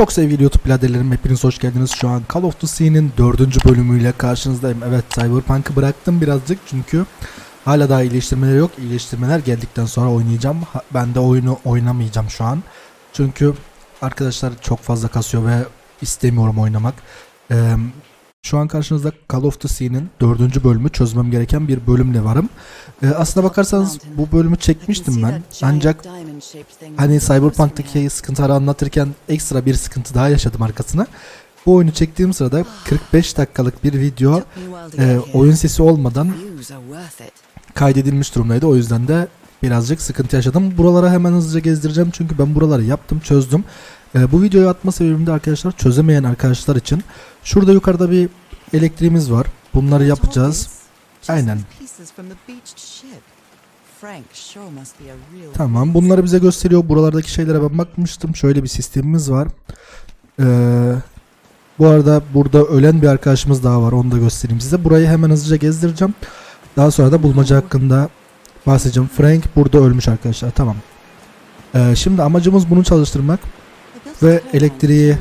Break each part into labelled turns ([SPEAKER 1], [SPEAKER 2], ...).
[SPEAKER 1] Çok sevgili YouTube biraderlerim hepiniz hoş geldiniz. Şu an Call of Duty'nin dördüncü bölümüyle karşınızdayım. Evet Cyberpunk'ı bıraktım birazcık çünkü hala daha iyileştirmeler yok. İyileştirmeler geldikten sonra oynayacağım. Ben de oyunu oynamayacağım şu an. Çünkü arkadaşlar çok fazla kasıyor ve istemiyorum oynamak. Ee, şu an karşınızda Call of Duty'nin dördüncü bölümü çözmem gereken bir bölümle varım. Ee, aslına bakarsanız bu bölümü çekmiştim ben. Ancak Hani Cyberpunk'taki sıkıntıları anlatırken ekstra bir sıkıntı daha yaşadım arkasına. Bu oyunu çektiğim sırada 45 dakikalık bir video e, oyun sesi olmadan kaydedilmiş durumdaydı. O yüzden de birazcık sıkıntı yaşadım. Buralara hemen hızlıca gezdireceğim çünkü ben buraları yaptım, çözdüm. E, bu videoyu atma sebebim de arkadaşlar çözemeyen arkadaşlar için. Şurada yukarıda bir elektriğimiz var. Bunları yapacağız. Aynen. Tamam bunları bize gösteriyor. Buralardaki şeylere ben bakmıştım. Şöyle bir sistemimiz var. Ee, bu arada burada ölen bir arkadaşımız daha var. Onu da göstereyim size. Burayı hemen hızlıca gezdireceğim. Daha sonra da bulmaca hakkında bahsedeceğim. Frank burada ölmüş arkadaşlar. Tamam. Ee, şimdi amacımız bunu çalıştırmak, ve elektriği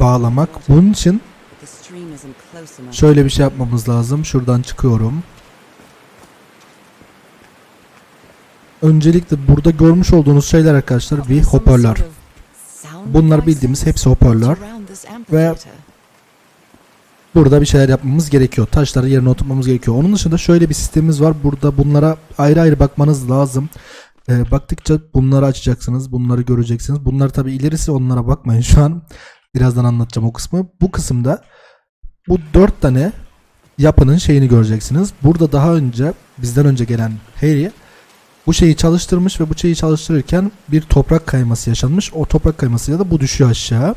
[SPEAKER 1] bağlamak. Bunun için şöyle bir şey yapmamız lazım. Şuradan çıkıyorum. Öncelikle burada görmüş olduğunuz şeyler arkadaşlar bir hoparlör. Bunlar bildiğimiz hepsi hoparlör ve Burada bir şeyler yapmamız gerekiyor. Taşları yerine oturtmamız gerekiyor. Onun dışında şöyle bir sistemimiz var. Burada bunlara ayrı ayrı bakmanız lazım. Ee, baktıkça bunları açacaksınız. Bunları göreceksiniz. Bunlar tabi ilerisi onlara bakmayın şu an. Birazdan anlatacağım o kısmı. Bu kısımda bu dört tane yapının şeyini göreceksiniz. Burada daha önce bizden önce gelen Harry bu şeyi çalıştırmış ve bu şeyi çalıştırırken bir toprak kayması yaşanmış. O toprak kaymasıyla da bu düşüyor aşağı.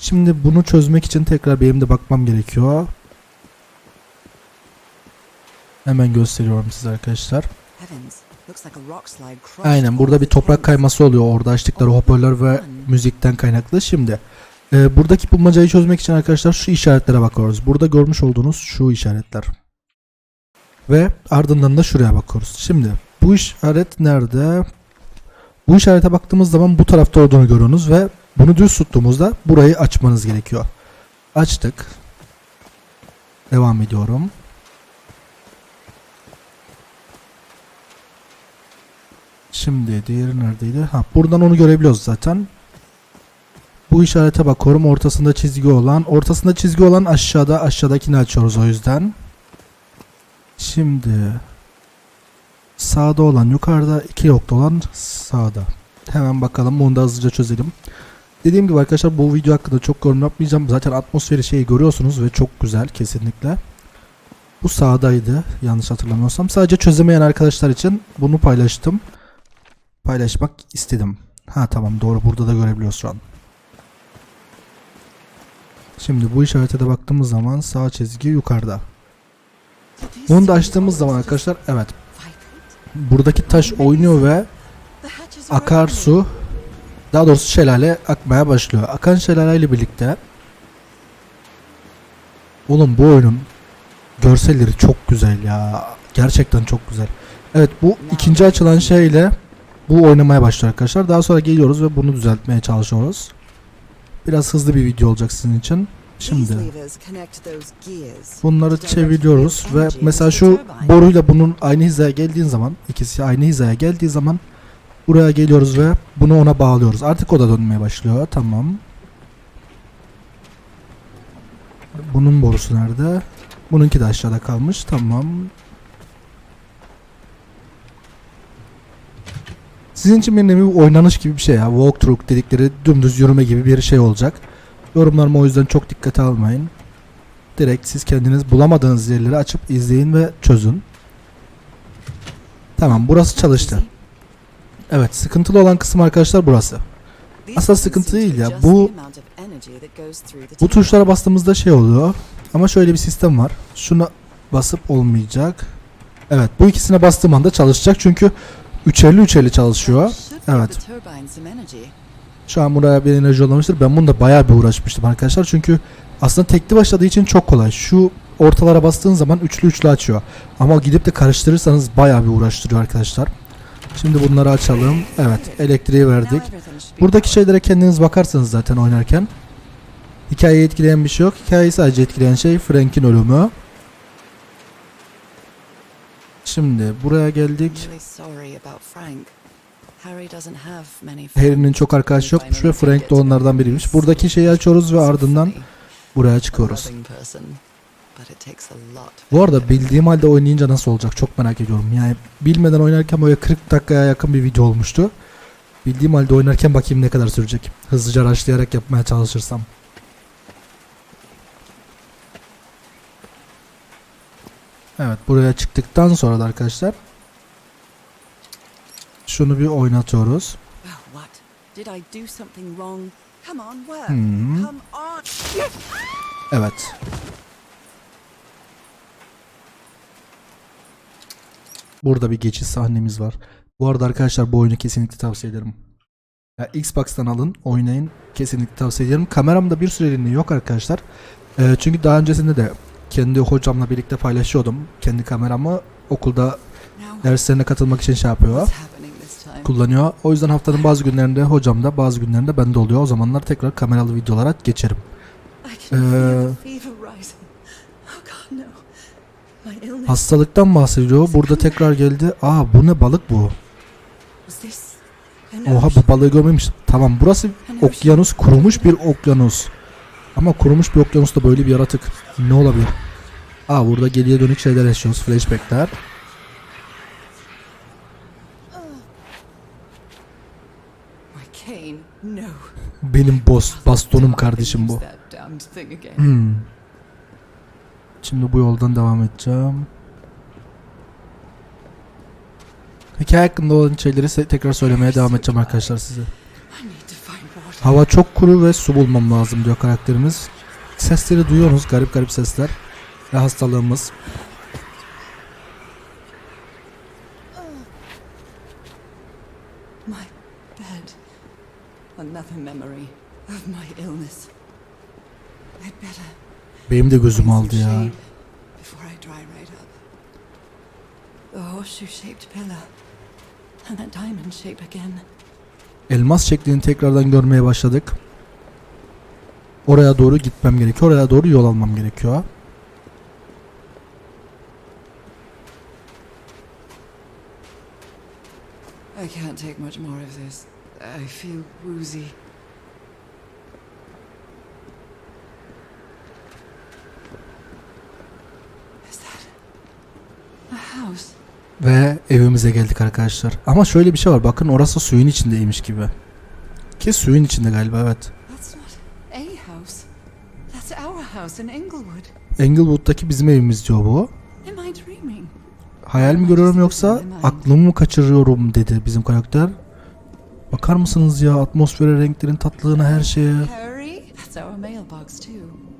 [SPEAKER 1] Şimdi bunu çözmek için tekrar benim de bakmam gerekiyor. Hemen gösteriyorum size arkadaşlar. Aynen burada bir toprak kayması oluyor orada açtıkları hoparlör ve müzikten kaynaklı. Şimdi e, buradaki bulmacayı çözmek için arkadaşlar şu işaretlere bakıyoruz. Burada görmüş olduğunuz şu işaretler. Ve ardından da şuraya bakıyoruz. Şimdi bu işaret nerede? Bu işarete baktığımız zaman bu tarafta olduğunu görüyorsunuz ve bunu düz tuttuğumuzda burayı açmanız gerekiyor. Açtık. Devam ediyorum. Şimdi diğeri neredeydi? Ha buradan onu görebiliyoruz zaten. Bu işarete bakıyorum. Ortasında çizgi olan. Ortasında çizgi olan aşağıda. Aşağıdakini açıyoruz o yüzden. Şimdi sağda olan yukarıda. iki nokta olan sağda. Hemen bakalım. Bunu da hızlıca çözelim. Dediğim gibi arkadaşlar bu video hakkında çok yorum yapmayacağım. Zaten atmosferi şeyi görüyorsunuz ve çok güzel kesinlikle. Bu sağdaydı yanlış hatırlamıyorsam. Sadece çözemeyen arkadaşlar için bunu paylaştım. Paylaşmak istedim. Ha tamam doğru burada da görebiliyoruz şu an. Şimdi bu işarete de baktığımız zaman sağ çizgi yukarıda. Bunu da açtığımız zaman arkadaşlar evet buradaki taş oynuyor ve akarsu daha doğrusu şelale akmaya başlıyor. Akan şelale ile birlikte Oğlum bu oyunun görselleri çok güzel ya. Gerçekten çok güzel. Evet bu ikinci açılan şeyle bu oynamaya başlıyor arkadaşlar. Daha sonra geliyoruz ve bunu düzeltmeye çalışıyoruz. Biraz hızlı bir video olacak sizin için. Şimdi bunları çeviriyoruz ve mesela şu boruyla bunun aynı hizaya geldiğin zaman ikisi aynı hizaya geldiği zaman buraya geliyoruz ve bunu ona bağlıyoruz. Artık o da dönmeye başlıyor. Tamam. Bunun borusu nerede? Bununki de aşağıda kalmış. Tamam. Sizin için bir nevi oynanış gibi bir şey ya. Walkthrough dedikleri dümdüz yürüme gibi bir şey olacak. Yorumlarıma o yüzden çok dikkate almayın. Direkt siz kendiniz bulamadığınız yerleri açıp izleyin ve çözün. Tamam burası çalıştı. Evet sıkıntılı olan kısım arkadaşlar burası.
[SPEAKER 2] Aslında sıkıntı değil ya. Bu
[SPEAKER 1] Bu tuşlara bastığımızda şey oluyor. Ama şöyle bir sistem var. Şuna basıp olmayacak. Evet bu ikisine bastığım anda çalışacak çünkü 350 350 çalışıyor. Evet. Şu an buraya bir enerji yollamıştır. Ben bunu da bayağı bir uğraşmıştım arkadaşlar. Çünkü aslında tekli başladığı için çok kolay. Şu ortalara bastığın zaman üçlü üçlü açıyor. Ama gidip de karıştırırsanız bayağı bir uğraştırıyor arkadaşlar. Şimdi bunları açalım. Evet elektriği verdik. Buradaki şeylere kendiniz bakarsınız zaten oynarken. Hikayeyi etkileyen bir şey yok. Hikayeyi sadece etkileyen şey Frank'in ölümü. Şimdi buraya geldik. Harry'nin çok arkadaş yokmuş ve Frank de onlardan biriymiş. Buradaki şeyi açıyoruz ve ardından buraya çıkıyoruz. Bu arada bildiğim halde oynayınca nasıl olacak çok merak ediyorum. Yani bilmeden oynarken böyle 40 dakikaya yakın bir video olmuştu. Bildiğim halde oynarken bakayım ne kadar sürecek. Hızlıca araştırarak yapmaya çalışırsam. Evet buraya çıktıktan sonra da arkadaşlar şunu bir oynatıyoruz. Hmm. Evet. Burada bir geçiş sahnemiz var. Bu arada arkadaşlar bu oyunu kesinlikle tavsiye ederim. Ya Xbox'tan alın, oynayın. Kesinlikle tavsiye ederim. Kameramda bir süreliğine yok arkadaşlar. Ee, çünkü daha öncesinde de kendi hocamla birlikte paylaşıyordum. Kendi kameramı okulda derslerine katılmak için şey yapıyor. Kullanıyor. O yüzden haftanın bazı günlerinde hocamda, bazı günlerinde bende oluyor. O zamanlar tekrar kameralı videolara geçerim. Ee.
[SPEAKER 2] Oh.
[SPEAKER 1] Hastalıktan bahsediyor. Burada tekrar geldi. Aa bu ne balık bu? Oha bu balığı görmemiş. Tamam burası okyanus kurumuş bir okyanus. Ama kurumuş bir okyanusta böyle bir yaratık ne olabilir? Aa burada geriye dönük şeyler yaşıyoruz. Flashbackler. Benim boss bastonum kardeşim bu. Hmm. Şimdi bu yoldan devam edeceğim. Hikaye hakkında olan şeyleri tekrar söylemeye devam edeceğim arkadaşlar size.
[SPEAKER 2] I need to find water.
[SPEAKER 1] Hava çok kuru ve su bulmam lazım diyor karakterimiz. Sesleri duyuyorsunuz garip garip sesler. Ve hastalığımız.
[SPEAKER 2] My bed. Another memory of my illness. I'd better
[SPEAKER 1] Benim de gözüm aldı ya.
[SPEAKER 2] Before I dry right up. The horseshoe-shaped pillar. And that diamond shape again.
[SPEAKER 1] Elmas şeklini tekrardan görmeye başladık. Oraya doğru gitmem gerekiyor. Oraya doğru yol almam gerekiyor.
[SPEAKER 2] I can't take much more of this. I feel woozy. Is that a house?
[SPEAKER 1] Ve evimize geldik arkadaşlar. Ama şöyle bir şey var. Bakın orası suyun içindeymiş gibi. Ki suyun içinde galiba evet. Englewood'daki bizim evimiz diyor bu. Hayal mi görüyorum yoksa aklımı mı kaçırıyorum dedi bizim karakter. Bakar mısınız ya atmosfere, renklerin tatlılığına her şeye.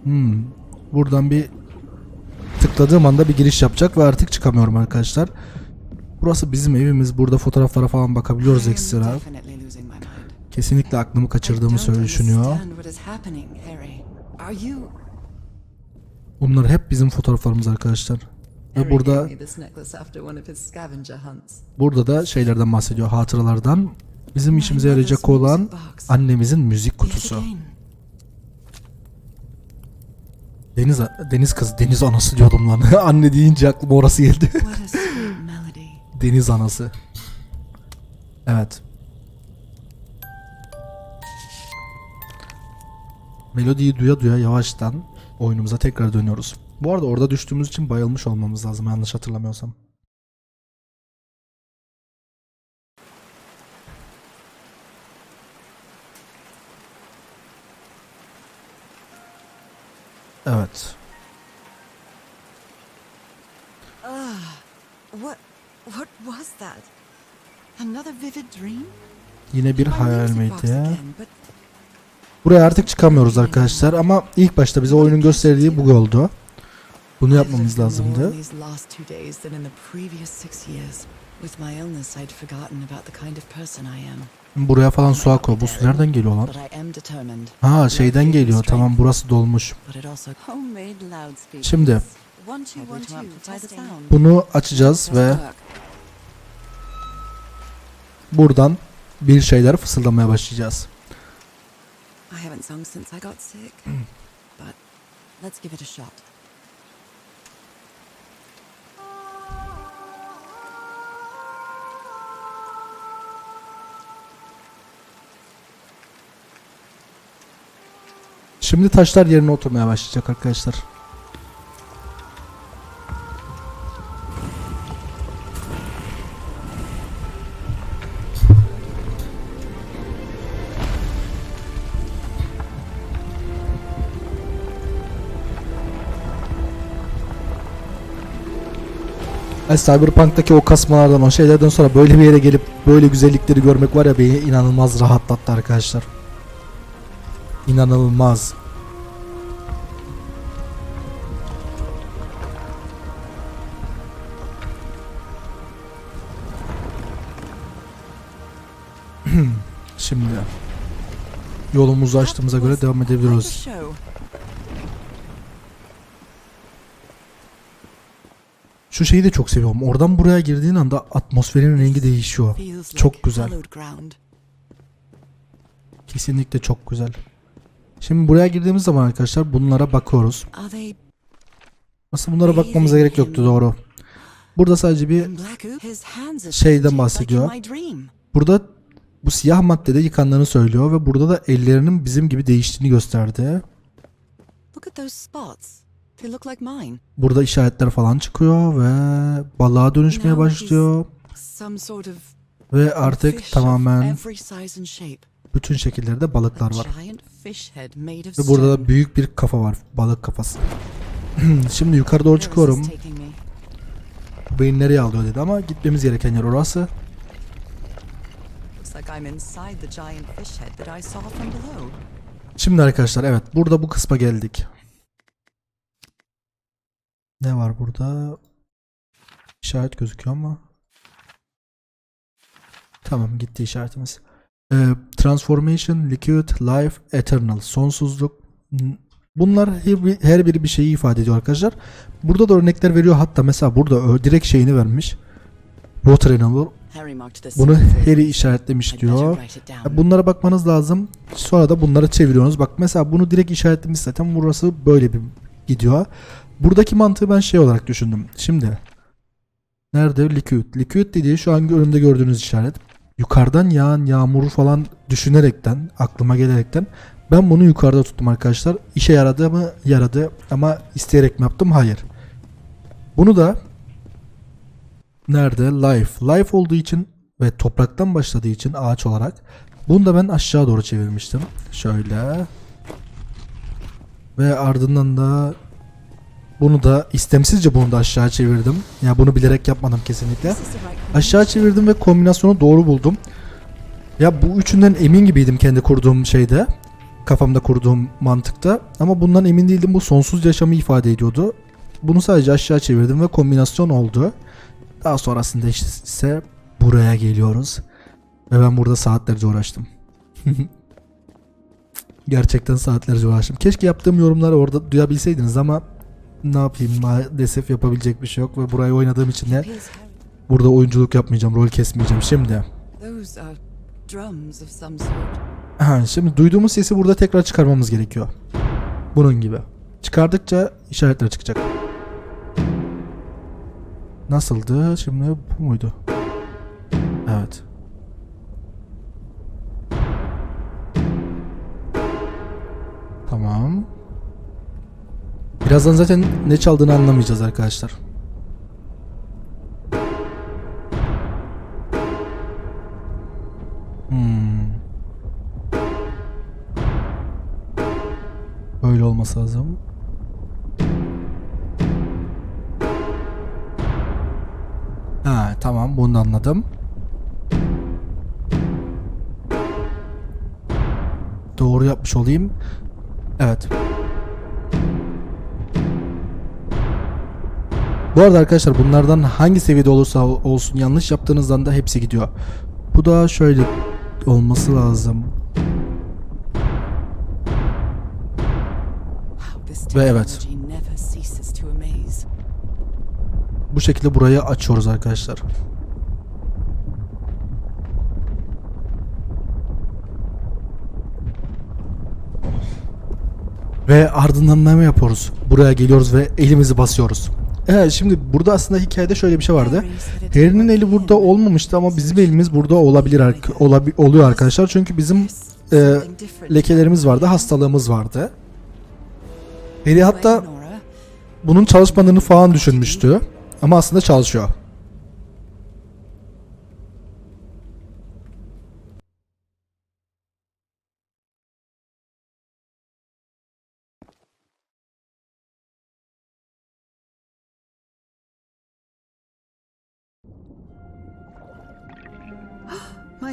[SPEAKER 1] Hmm. Buradan bir tıkladığım anda bir giriş yapacak ve artık çıkamıyorum arkadaşlar. Burası bizim evimiz. Burada fotoğraflara falan bakabiliyoruz ekstra. Kesinlikle aklımı kaçırdığımı
[SPEAKER 2] you
[SPEAKER 1] Bunlar hep bizim fotoğraflarımız arkadaşlar. Ve burada burada da şeylerden bahsediyor, hatıralardan. Bizim işimize yarayacak olan annemizin müzik kutusu. Deniz deniz kız, deniz anası diyordum lan. Anne deyince aklıma orası geldi. Deniz anası. Evet. Melodiyi duya duya yavaştan oyunumuza tekrar dönüyoruz. Bu arada orada düştüğümüz için bayılmış olmamız lazım yanlış hatırlamıyorsam. Evet.
[SPEAKER 2] Ah, what what was that? Another vivid dream?
[SPEAKER 1] Yine bir hayal miydi? Buraya artık çıkamıyoruz arkadaşlar ama ilk başta bize oyunun gösterdiği bu oldu. Bunu yapmamız lazımdı. Buraya falan su akıyor. Bu su nereden geliyor lan?
[SPEAKER 2] But I am determined.
[SPEAKER 1] Ha şeyden geliyor. Tamam burası dolmuş. Şimdi
[SPEAKER 2] One two one two. Try the sound.
[SPEAKER 1] bunu açacağız ve buradan bir şeyler fısıldamaya başlayacağız.
[SPEAKER 2] I haven't sung since I got sick, but let's give it a shot.
[SPEAKER 1] Şimdi taşlar yerine oturmaya başlayacak arkadaşlar. Ay, Cyberpunk'taki o kasmalardan o şeylerden sonra böyle bir yere gelip böyle güzellikleri görmek var ya beni inanılmaz rahatlattı arkadaşlar. İnanılmaz. Şimdi yolumuzu açtığımıza göre devam
[SPEAKER 2] Quite
[SPEAKER 1] Şu şeyi de çok seviyorum. Oradan buraya girdiğin anda atmosferin rengi değişiyor. Çok güzel. Kesinlikle çok güzel. Şimdi buraya girdiğimiz zaman arkadaşlar bunlara bakıyoruz. Aslında bunlara bakmamıza gerek yoktu doğru. Burada sadece bir Şeyden bahsediyor. Burada bu siyah maddede yıkandığını söylüyor ve burada da ellerinin bizim gibi değiştiğini gösterdi.
[SPEAKER 2] Look at those spots. They look like mine.
[SPEAKER 1] Burada işaretler falan çıkıyor ve balığa dönüşmeye başlıyor ve artık tamamen bütün şekillerde balıklar var. Ve burada da büyük bir kafa var. Balık kafası. Şimdi yukarı doğru çıkıyorum. beni nereye alıyor dedi ama gitmemiz gereken yer orası. Şimdi arkadaşlar evet burada bu kısma geldik. Ne var burada? İşaret gözüküyor ama. Tamam gitti işaretimiz. Ee, transformation, liquid, life, eternal, sonsuzluk. Bunlar her, bir- her biri bir şeyi ifade ediyor arkadaşlar. Burada da örnekler veriyor. Hatta mesela burada direkt şeyini vermiş. Water animal. Bunu. Harry işaretlemiş diyor.
[SPEAKER 2] down.
[SPEAKER 1] Bunlara bakmanız lazım. Sonra da bunları çeviriyorsunuz. Bak mesela bunu direkt işaretlemiş zaten. Burası böyle bir gidiyor. Buradaki mantığı ben şey olarak düşündüm. Şimdi nerede? Liquid. Liquid dediği şu an önümde gördüğünüz işaret. Yukarıdan yağan yağmuru falan düşünerekten, aklıma gelerekten ben bunu yukarıda tuttum arkadaşlar. İşe yaradı mı? Yaradı. Ama isteyerek mi yaptım? Hayır. Bunu da nerede? Life. Life olduğu için ve topraktan başladığı için ağaç olarak bunu da ben aşağı doğru çevirmiştim. Şöyle. Ve ardından da bunu da istemsizce bunu da aşağı çevirdim. Ya bunu bilerek yapmadım kesinlikle. Aşağı çevirdim ve kombinasyonu doğru buldum. Ya bu üçünden emin gibiydim kendi kurduğum şeyde. Kafamda kurduğum mantıkta. Ama bundan emin değildim. Bu sonsuz yaşamı ifade ediyordu. Bunu sadece aşağı çevirdim ve kombinasyon oldu. Daha sonrasında ise buraya geliyoruz. Ve ben burada saatlerce uğraştım. Gerçekten saatlerce uğraştım. Keşke yaptığım yorumları orada duyabilseydiniz ama ne yapayım maalesef yapabilecek bir şey yok ve burayı oynadığım için de burada oyunculuk yapmayacağım, rol kesmeyeceğim. Şimdi. Ha, şimdi duyduğumuz sesi burada tekrar çıkarmamız gerekiyor. Bunun gibi. Çıkardıkça işaretler çıkacak. Nasıldı? Şimdi bu muydu? Birazdan zaten ne çaldığını anlamayacağız arkadaşlar. Hmm. Böyle olması lazım. Ha tamam bunu anladım. Doğru yapmış olayım. Evet. Bu arada arkadaşlar bunlardan hangi seviyede olursa olsun yanlış yaptığınızdan da hepsi gidiyor. Bu da şöyle olması lazım. Ve evet. Bu şekilde burayı açıyoruz arkadaşlar. Ve ardından ne yapıyoruz? Buraya geliyoruz ve elimizi basıyoruz. Evet şimdi burada aslında hikayede şöyle bir şey vardı. Harry'nin eli burada olmamıştı ama bizim elimiz burada olabilir olabi- oluyor arkadaşlar. Çünkü bizim e, lekelerimiz vardı, hastalığımız vardı. Harry hatta bunun çalışmadığını falan düşünmüştü. Ama aslında çalışıyor.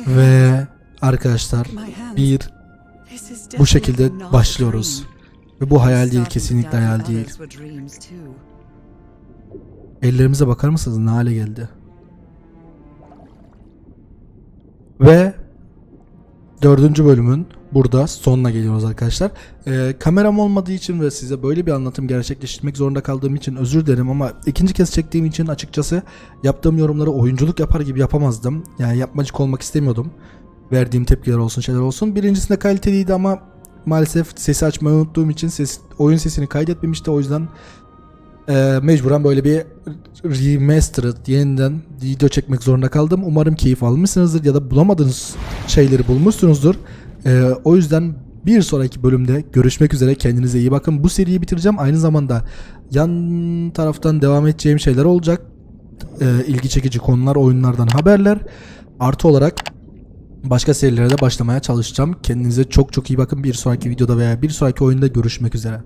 [SPEAKER 1] Ve arkadaşlar bir bu şekilde başlıyoruz. Ve bu hayal değil kesinlikle hayal değil. Ellerimize bakar mısınız ne hale geldi? Ve dördüncü bölümün burada sonuna geliyoruz arkadaşlar. Ee, kameram olmadığı için ve size böyle bir anlatım gerçekleştirmek zorunda kaldığım için özür dilerim ama ikinci kez çektiğim için açıkçası yaptığım yorumları oyunculuk yapar gibi yapamazdım. Yani yapmacık olmak istemiyordum. Verdiğim tepkiler olsun şeyler olsun. Birincisinde kaliteliydi ama maalesef sesi açmayı unuttuğum için ses, oyun sesini kaydetmemişti. O yüzden e, mecburen böyle bir remastered yeniden video çekmek zorunda kaldım. Umarım keyif almışsınızdır ya da bulamadığınız şeyleri bulmuşsunuzdur. E, o yüzden bir sonraki bölümde görüşmek üzere. Kendinize iyi bakın. Bu seriyi bitireceğim. Aynı zamanda yan taraftan devam edeceğim şeyler olacak. E, ilgi çekici konular, oyunlardan haberler. Artı olarak başka serilere de başlamaya çalışacağım. Kendinize çok çok iyi bakın. Bir sonraki videoda veya bir sonraki oyunda görüşmek üzere.